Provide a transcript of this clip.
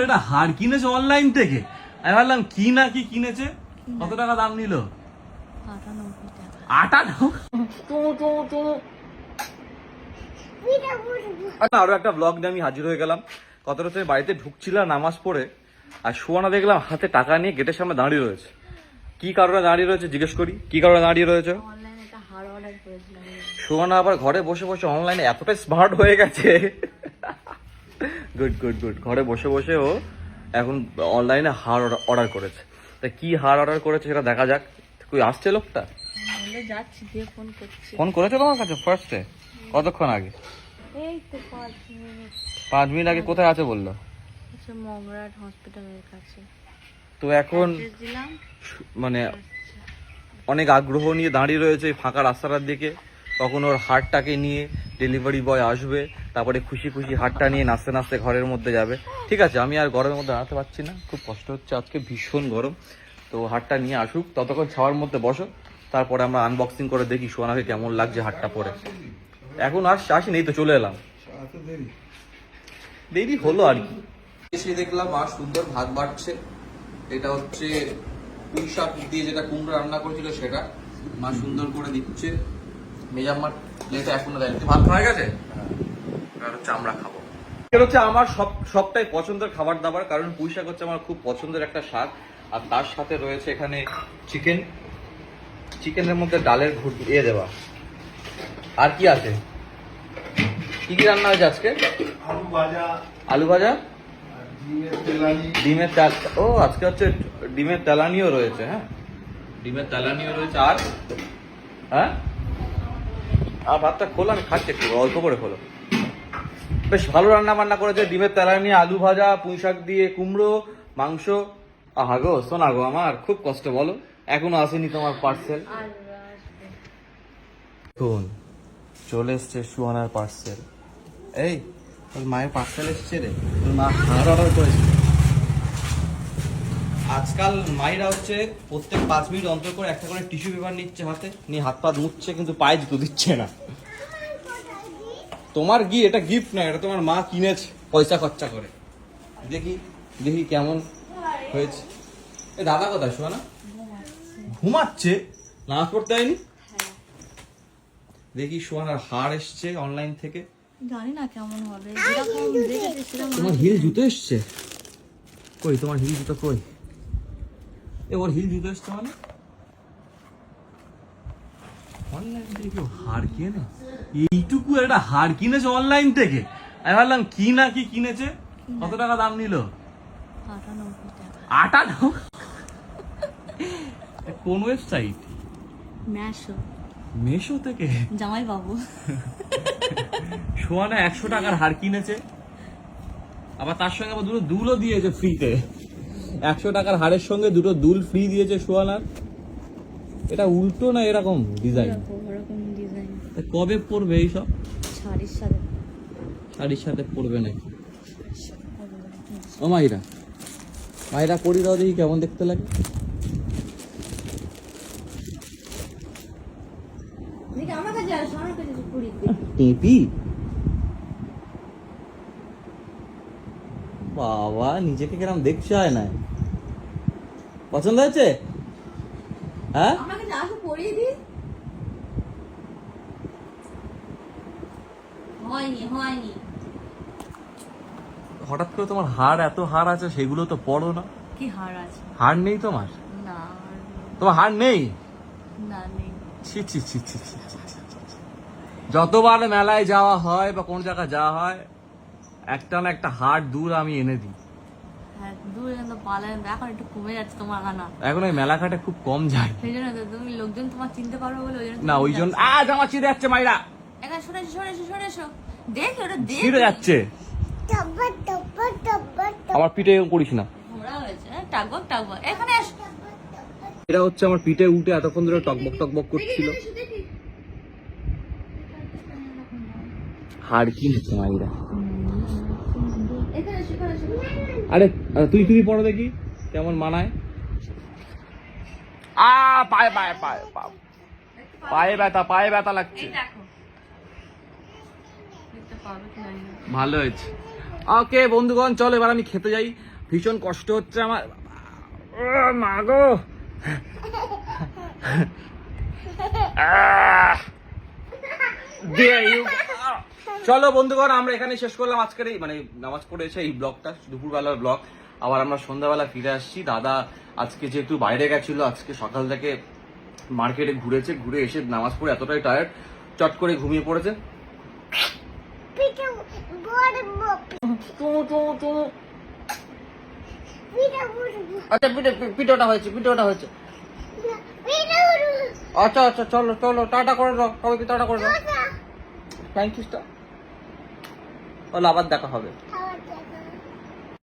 একটা হার কিনেছে অনলাইন থেকে। আমি ভাবলাম কি না কি কিনেছে? কত টাকা দাম নিল? আচ্ছা আরও একটা ব্লগ নিয়ে আমি হাজির হয়ে গেলাম। তুমি বাড়িতে ঢুকছিলাম নামাজ পড়ে? আর সুয়ানা দেখলাম হাতে টাকা নিয়ে গেটের সামনে দাঁড়িয়ে রয়েছে। কি কারণে দাঁড়িয়ে রয়েছে জিজ্ঞেস করি? কি কারণে দাঁড়িয়ে রয়েছে? সুয়ানা আবার ঘরে বসে বসে অনলাইনে এতটাই স্মার্ট হয়ে গেছে। গুড গুড গুড ঘরে বসে বসে ও এখন অনলাইনে হার অর্ডার করেছে। তা কি হার অর্ডার করেছে সেটা দেখা যাক। কই আসছে লোকটা? বলে যাচ্ছি দিয়ে ফোন করছি। ফোন করেছে তোমার কাছে ফার্স্টে কতক্ষণ আগে? এই তো পাঁচ মিনিট আগে কোথায় আছে বলল? মগরাট হসপিটালের কাছে। তো এখন মানে অনেক আগ্রহ নিয়ে দাঁড়িয়ে রয়েছে ফাঁকা রাস্তাটার দিকে। তখন ওর হারটাকে নিয়ে ডেলিভারি বয় আসবে, তারপরে খুশি খুশি হারটা নিয়ে নাচতে নাচতে ঘরের মধ্যে যাবে। ঠিক আছে, আমি আর গরমের মধ্যে দাঁড়াতে পারছি না, খুব কষ্ট হচ্ছে, আজকে ভীষণ গরম। তো হারটা নিয়ে আসুক, ততক্ষণ ছাওয়ার মধ্যে বসো, তারপরে আমরা আনবক্সিং করে দেখি সোনাকে কেমন লাগছে হারটা পরে। এখন আস আসিনি এই তো, চলে এলাম। দেরি হলো আর কি। এসে দেখলাম আর সুন্দর ভাত বাড়ছে। এটা হচ্ছে পুঁই শাক দিয়ে যেটা কুমড়ো রান্না করেছিল সেটা। মা সুন্দর করে দিচ্ছে। মেজাম্মার প্লেটে এখনও দেয়নি। ভাত হয়ে গেছে? আর হচ্ছে আমরা খাব। এটা হচ্ছে আমার সব সবটাই পছন্দের খাবার দাবার কারণ পুঁই শাক হচ্ছে আমার খুব পছন্দের একটা শাক। আর তার সাথে রয়েছে এখানে চিকেন চিকেনের মধ্যে ডালের ঘুট দিয়ে দেওয়া। আর কি আছে? কি কি রান্না হয়েছে আজকে? আলু ভাজা। আলু ভাজা? ডিমের তেলানি। ডিমের তেল ও আজকে হচ্ছে ডিমের তেলানিও রয়েছে হ্যাঁ। ডিমের তেলানিও রয়েছে। আর? হ্যাঁ? আর ভাতটা খোলো, আমি খাচ্ছি একটু, অল্প করে খোলো। বেশ ভালো রান্না বান্না করেছে, ডিমের তেলা নিয়ে আলু ভাজা, পুঁই শাক দিয়ে কুমড়ো, মাংস। আহা গো শোনা গো আমার, খুব কষ্ট, বলো। এখনও আসেনি তোমার পার্সেল দেখুন, চলে এসছে সুহানার পার্সেল এই, তোর মায়ের পার্সেল এসছে রে। তোর মা হার অর্ডার করেছে। আজকাল মায়েরা হচ্ছে প্রত্যেক পাঁচ মিনিট অন্তর করে একটা করে টিস্যু পেপার নিচ্ছে হাতে নিয়ে হাত পা মুছছে কিন্তু পায়ে জুতো দিচ্ছে না। তোমার গি এটা গিফট না? এটা তোমার মা কিনেছে পয়সা খরচা করে। দেখি দেখি কেমন হয়েছে। এ দাদা কোথায়? শোনা ঘুমাচ্ছে? নামাজ পড়তে হয়নি হ্যাঁ দেখি সোহানার হার এসছে অনলাইন থেকে। জানি না কেমন হবে। তোমার হিল জুতো এসছে? কই তোমার হিল জুতো কই? এ ওর হিল জুতো এসছে মানে? অনলাইন থেকে কেউ হার কিনে? এইটুকু একটা হার কিনেছে অনলাইন থেকে। আমি ভাবলাম কি না কি কিনেছে? কত টাকা দাম নিল? আটানব্বই কোন ওয়েবসাইট ম্যাশো মেশো থেকে? জামাই বাবু সোয়ানা একশো টাকার হার কিনেছে। আবার তার সঙ্গে আবার দুটো দুলও দিয়েছে ফ্রিতে একশো টাকার হারের সঙ্গে দুটো দুল ফ্রি দিয়েছে সোয়ানার এটা উল্টো না এরকম ডিজাইন কবে পরবে এইসব? শাড়ির সাথে। শাড়ির সাথে পরবে নাকি? ও মাইরা। মাইরা করি দাও দেখি কেমন দেখতে লাগে। টেপি? বাবা নিজেকে কিরম দেখছে হয় না পছন্দ হয়েছে? হ্যাঁ? পরিয়ে হয়নি হয়নি। হঠাৎ করে তোমার হার এত হার আছে সেগুলো তো পড়ো না। কি হার আছে? হার নেই তোমার? না। তোমার হার নেই? না নেই। ছি। যতবার মেলায় যাওয়া হয় বা কোন জায়গায় যাওয়া হয় একটা না একটা হার দূর আমি এনে দিই। হ্যাঁ দূর পালায় এখন একটু কমে যাচ্ছে তোমার আনা এখন ওই মেলাঘাটে খুব কম যায়। সেই জন্য তো তুমি লোকজন তোমার চিনতে পারবে বলে ওই জন্য না ওই জন্য আ জামা ছিঁড়ে যাচ্ছে মাইরা। এখানে শুনে এসো শুনে এসো শুনে দেখ ওটা দেখ। ছিঁড়ে যাচ্ছে। আমার পিঠে এরকম করিস না। হয়েছে হ্যাঁ, টাকবক টাকবক। এখানে এটা হচ্ছে আমার পিঠে উঠে এতক্ষণ ধরে টকবক টকবক করছিল। এসো দেখি হার মাইরা এখানে এসো এখানে এসো আরে তুই তুই পড়ো দেখি কেমন মানায় আ পায়ে পায়ে পায়ে পায়ে ব্যথা পায়ে ব্যথা লাগছে। ভালো হয়েছে ওকে বন্ধুগণ চলো এবার আমি খেতে যাই ভীষণ কষ্ট হচ্ছে আমার ও, মা গো! You go. চলো বন্ধুগণ আমরা এখানে শেষ করলাম আজকের এই মানে নামাজ পড়ে এসে এই ব্লগটা দুপুরবেলার ব্লগ। আবার আমরা সন্ধ্যাবেলা ফিরে আসছি। দাদা আজকে যেহেতু বাইরে গেছিল আজকে সকাল থেকে মার্কেটে ঘুরেছে ঘুরে এসে নামাজ পড়ে এতটাই টায়ার্ড চট করে ঘুমিয়ে পড়েছে। আচ্ছা পিঠোটা হয়েছে পিঠোটা হয়েছে। আচ্ছা আচ্ছা চলো চলো টাটা করে দাও সবাইকে টাটা করে দাও। থ্যাংক ইউ স্টার আবার দেখা হবে।